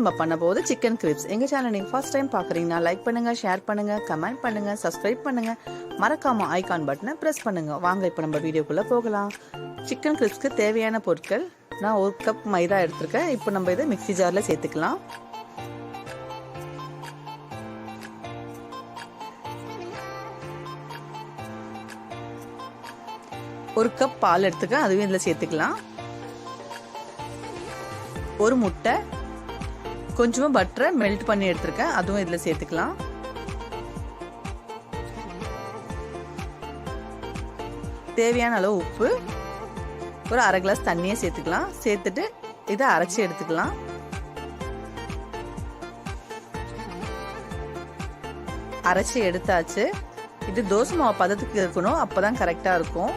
நம்ம பண்ண போது சிக்கன் கிரிப்ஸ் எங்க சேனல் நீங்க ஃபர்ஸ்ட் டைம் பாக்குறீங்கன்னா லைக் பண்ணுங்க ஷேர் பண்ணுங்க கமெண்ட் பண்ணுங்க சப்ஸ்கிரைப் பண்ணுங்க. மறக்காம ஐகான் பட்டனை பிரஸ் பண்ணுங்க. வாங்க இப்போ நம்ம வீடியோக்குள்ள போகலாம். சிக்கன் கிரிப்ஸ்க்கு தேவையான பொருட்கள் நான் ஒரு கப் மைதா எடுத்திருக்கேன். இப்போ நம்ம இதை மிக்சி ஜாரில் சேர்த்துக்கலாம். ஒரு கப் பால் எடுத்துக்க அதுவும் இதில் சேர்த்துக்கலாம். ஒரு முட்டை கொஞ்சமாக பட்டரை மெல்ட் பண்ணி எடுத்திருக்கேன். அதுவும் இதில் சேர்த்துக்கலாம். தேவையான அளவு உப்பு. ஒரு அரை கிளாஸ் தண்ணியை சேர்த்துக்கலாம். சேர்த்துட்டு இதை அரைச்சி எடுத்துக்கலாம். அரைச்சி எடுத்தாச்சு. இது தோசை மாவு பதத்துக்கு இருக்கணும். அப்பதான் கரெக்டாக இருக்கும்.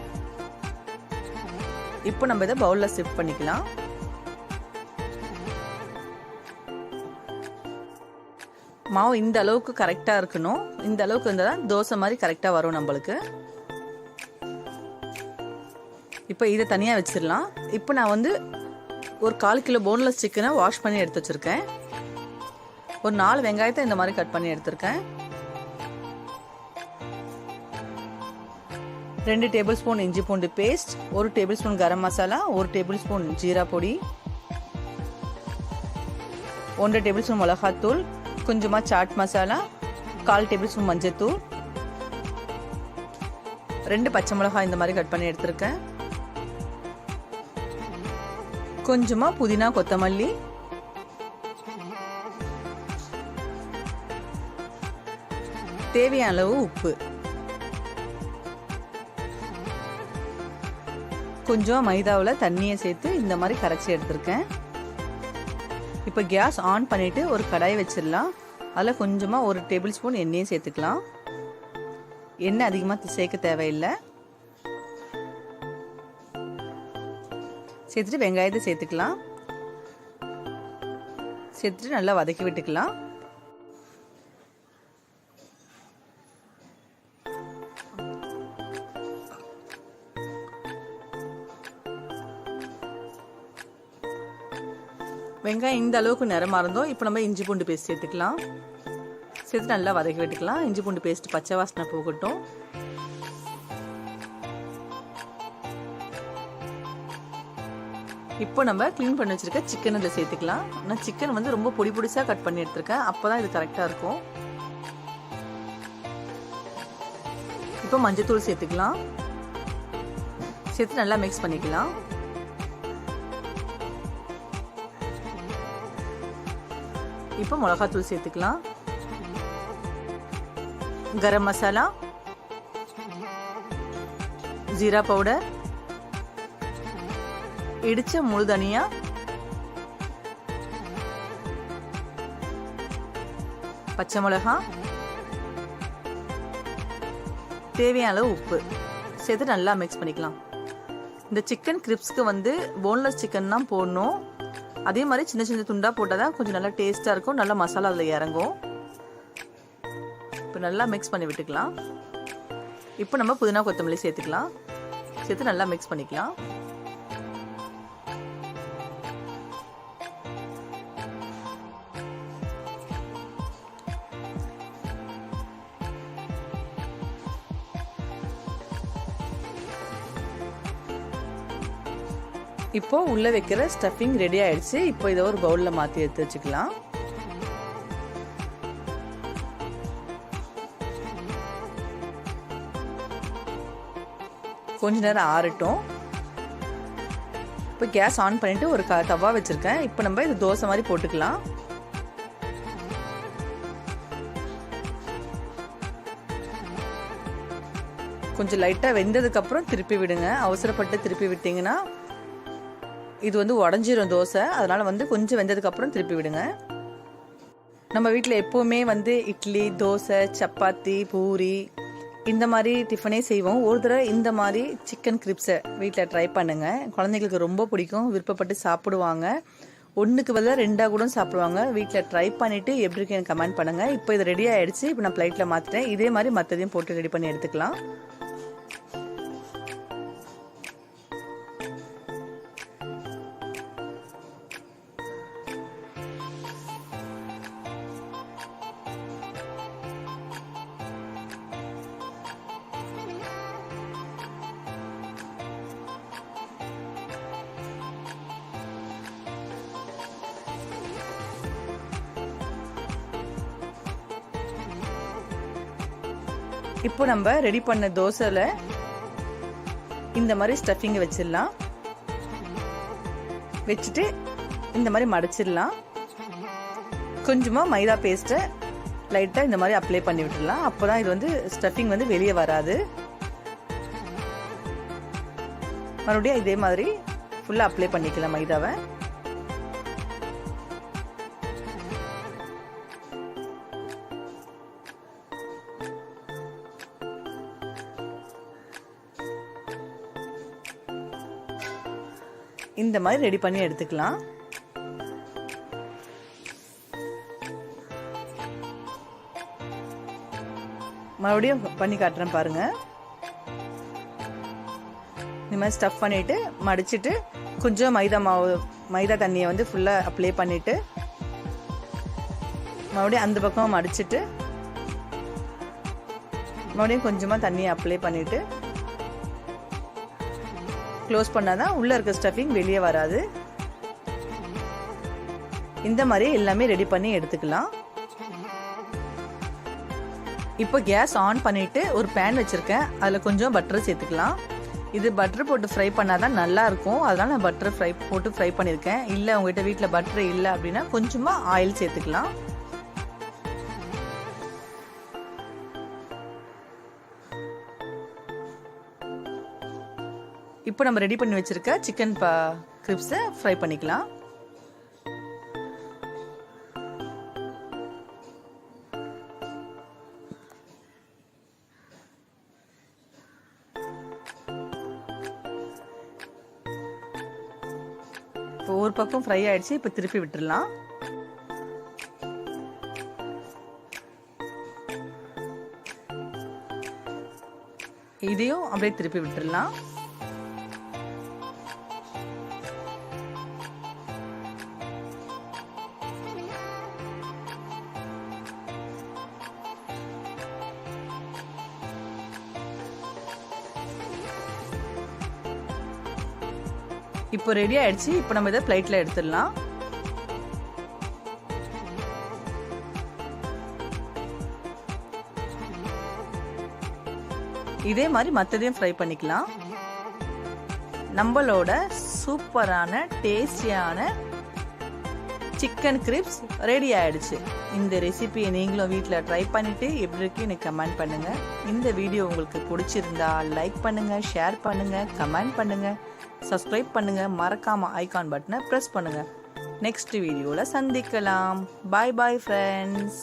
இப்போ நம்ம இதை பவுலில் ஷிஃப்ட் பண்ணிக்கலாம். மாவு இந்த அளவுக்கு கரெக்டாக இருக்கணும். இந்த அளவுக்கு இருந்தால் தான் தோசை மாதிரி கரெக்டாக வரும் நம்மளுக்கு. இப்போ இதை தனியாக வச்சிடலாம். இப்போ நான் வந்து ஒரு கால் கிலோ போன்லெஸ் சிக்கனை வாஷ் பண்ணி எடுத்து வச்சுருக்கேன். ஒரு நாலு வெங்காயத்தை இந்த மாதிரி கட் பண்ணி எடுத்திருக்கேன். ரெண்டு டேபிள் ஸ்பூன் இஞ்சி பூண்டு பேஸ்ட் ஒரு டேபிள் ஸ்பூன் கரம் மசாலா ஒரு டேபிள் ஸ்பூன் ஜீரா பொடி ஒன்றரை டேபிள் ஸ்பூன் மிளகாத்தூள் கொஞ்சமாக சாட் மசாலா கால் டேபிள் ஸ்பூன் மஞ்சத்தூள் ரெண்டு பச்சை மிளகாய் இந்த மாதிரி கட் பண்ணி எடுத்திருக்கேன். கொஞ்சமாக புதினா கொத்தமல்லி. தேவையான அளவு உப்பு. கொஞ்சம் மைதாவில் தண்ணியை சேர்த்து இந்த மாதிரி கரைச்சி எடுத்திருக்கேன். இப்போ கேஸ் ஆன் பண்ணிவிட்டு ஒரு கடாயை வச்சிடலாம். அதில் கொஞ்சமாக ஒரு டேபிள் ஸ்பூன் எண்ணெயும் சேர்த்துக்கலாம். எண்ணெய் அதிகமாக சேர்க்க தேவையில்லை. சேர்த்துட்டு வெங்காயத்தை சேர்த்துக்கலாம். சேர்த்துட்டு நல்லா வதக்கி விட்டுக்கலாம். வெங்காயம் இந்த அளவுக்கு நிறமா இருந்தோம். இப்போ நம்ம இஞ்சி பூண்டு பேஸ்ட் சேர்த்துக்கலாம். சேர்த்து நல்லா வதக்கி விட்டுக்கலாம். இஞ்சி பூண்டு பேஸ்ட் பச்சை வாசனை போகட்டும். இப்போ நம்ம க்ளீன் பண்ணி வச்சிருக்க சிக்கன் இதில் சேர்த்துக்கலாம். நான் சிக்கன் வந்து ரொம்ப பொடி பொடிசாக கட் பண்ணி எடுத்திருக்கேன். அப்போ தான் இது கரெக்டாக இருக்கும். இப்போ மஞ்சத்தூள் சேர்த்துக்கலாம். சேர்த்து நல்லா மிக்ஸ் பண்ணிக்கலாம். இப்போ மிளகாத்தூள் சேர்த்துக்கலாம். கரம் மசாலா. ஜீரா பவுடர். இடிச்ச முழு தனியா. பச்சை மிளகா. தேவையான அளவு உப்பு. சேர்த்து நல்லா மிக்ஸ் பண்ணிக்கலாம். இந்த சிக்கன் கிரிப்ஸ்க்கு வந்து போன்லெஸ் சிக்கன் தான் போடணும். அதே மாதிரி சின்ன சின்ன துண்டாக போட்டால் தான் கொஞ்சம் நல்லா டேஸ்ட்டாக இருக்கும். நல்லா மசாலா அதில் இறங்கும். இப்போ நல்லா மிக்ஸ் பண்ணி விட்டுக்கலாம். இப்போ நம்ம புதினா கொத்தமல்லி சேர்த்துக்கலாம். சேர்த்து நல்லா மிக்ஸ் பண்ணிக்கலாம். இப்போ உள்ள வைக்கிற ஸ்டஃபிங் ரெடி ஆயிடுச்சு. இப்போ இதை ஒரு பவுல்ல மாத்தி எடுத்து வச்சுக்கலாம். கொஞ்ச நேரம் ஆறட்டும். இப்போ கேஸ் ஆன் பண்ணிட்டு ஒரு க தவா வச்சுருக்கேன். இப்போ நம்ம இது தோசை மாதிரி போட்டுக்கலாம். கொஞ்சம் லைட்டாக வெந்ததுக்கப்புறம் திருப்பி விடுங்க. அவசரப்பட்டு திருப்பி விட்டீங்கன்னா இது வந்து உடஞ்சிரும் தோசை. அதனால் வந்து கொஞ்சம் வெந்ததுக்கப்புறம் திருப்பி விடுங்க. நம்ம வீட்டில் எப்போவுமே வந்து இட்லி தோசை சப்பாத்தி பூரி இந்த மாதிரி டிஃபனே செய்வோம். ஒரு தடவை இந்த மாதிரி சிக்கன் கிரிப்ஸை வீட்டில் ட்ரை பண்ணுங்கள் குழந்தைங்களுக்கு ரொம்ப பிடிக்கும். விருப்பப்பட்டு சாப்பிடுவாங்க. ஒன்றுக்கு பதிலாக ரெண்டாக கூட சாப்பிடுவாங்க. வீட்டில் ட்ரை பண்ணிவிட்டு எப்படி இருக்கு எனக்கு கமெண்ட் பண்ணுங்கள் இப்போ இது ரெடி ஆகிடுச்சு இப்போ நான் ஃப்ளைட்டில் மாற்றிட்டேன் இதே மாதிரி மற்றதையும் போட்டு ரெடி பண்ணி எடுத்துக்கலாம். இப்போ நம்ம ரெடி பண்ண தோசையில் இந்த மாதிரி ஸ்டஃபிங்கை வச்சிடலாம். வச்சுட்டு இந்த மாதிரி மடிச்சிடலாம். கொஞ்சமாக மைதா பேஸ்ட்டை லைட்டாக இந்த மாதிரி அப்ளை பண்ணி விட்டுடலாம். அப்போ தான் இது வந்து ஸ்டஃபிங் வந்து வெளியே வராது. மறுபடியும் இதே மாதிரி ஃபுல்லாக அப்ளை பண்ணிக்கலாம் மைதாவை. இந்த மாதிரி ரெடி பண்ணி எடுத்துக்கலாம். மறுபடியும் பண்ணி காட்டுறேன் பாருங்க. இந்த மாதிரி ஸ்டஃப் பண்ணிட்டு மடிச்சிட்டு கொஞ்சம் மைதா மாவு மைதா தண்ணியை வந்து ஃபுல்லாக அப்ளை பண்ணிட்டு மறுபடியும் அந்த பக்கம் மடிச்சிட்டு மறுபடியும் கொஞ்சமாக தண்ணியை அப்ளை பண்ணிட்டு க்ளோஸ் பண்ணால் தான் உள்ளே இருக்க ஸ்டஃபிங் வெளியே வராது. இந்த மாதிரி எல்லாமே ரெடி பண்ணி எடுத்துக்கலாம். இப்போ கேஸ் ஆன் பண்ணிட்டு ஒரு பேன் வச்சுருக்கேன். அதில் கொஞ்சம் பட்டர் சேர்த்துக்கலாம். இது பட்டர் போட்டு ஃப்ரை பண்ணால் தான் நல்லாயிருக்கும். அதனால் நான் பட்டர் ஃப்ரை போட்டு ஃப்ரை பண்ணியிருக்கேன். இல்லை உங்கள்கிட்ட வீட்டில் பட்டர் இல்லை அப்படின்னா கொஞ்சமாக ஆயில் சேர்த்துக்கலாம். இப்போ நம்ம ரெடி பண்ணி வச்சிருக்க சிக்கன் ப கிரிப்ஸை ஃப்ரை பண்ணிக்கலாம். இப்போ ஒரு பக்கம் ஃப்ரை ஆயிடுச்சு இப்போ திருப்பி விட்டுடலாம் இதையும் அப்படியே திருப்பி விட்டுடலாம் இப்போ ரெடி ஆயிடுச்சு. இப்போ நம்ம இதை ஃப்ளைட்டில் எடுத்துடலாம். இதே மாதிரி மற்றதையும் ஃப்ரை பண்ணிக்கலாம். நம்மளோட சூப்பரான டேஸ்டியான சிக்கன் கிரிப்ஸ் ரெடி ஆயிடுச்சு. இந்த ரெசிபியை நீங்களும் வீட்டில் ட்ரை பண்ணிட்டு எப்படி இருக்கு எனக்கு கமெண்ட் பண்ணுங்கள் இந்த வீடியோ உங்களுக்கு பிடிச்சிருந்தா லைக் பண்ணுங்கள் ஷேர் பண்ணுங்கள் கமெண்ட் பண்ணுங்கள் சப்ஸ்கிரைப் பண்ணுங்க. மறக்காம ஐகான் பட்டனை ப்ரெஸ் பண்ணுங்க. நெக்ஸ்ட் வீடியோவில் சந்திக்கலாம். பாய் பாய் ஃப்ரெண்ட்ஸ்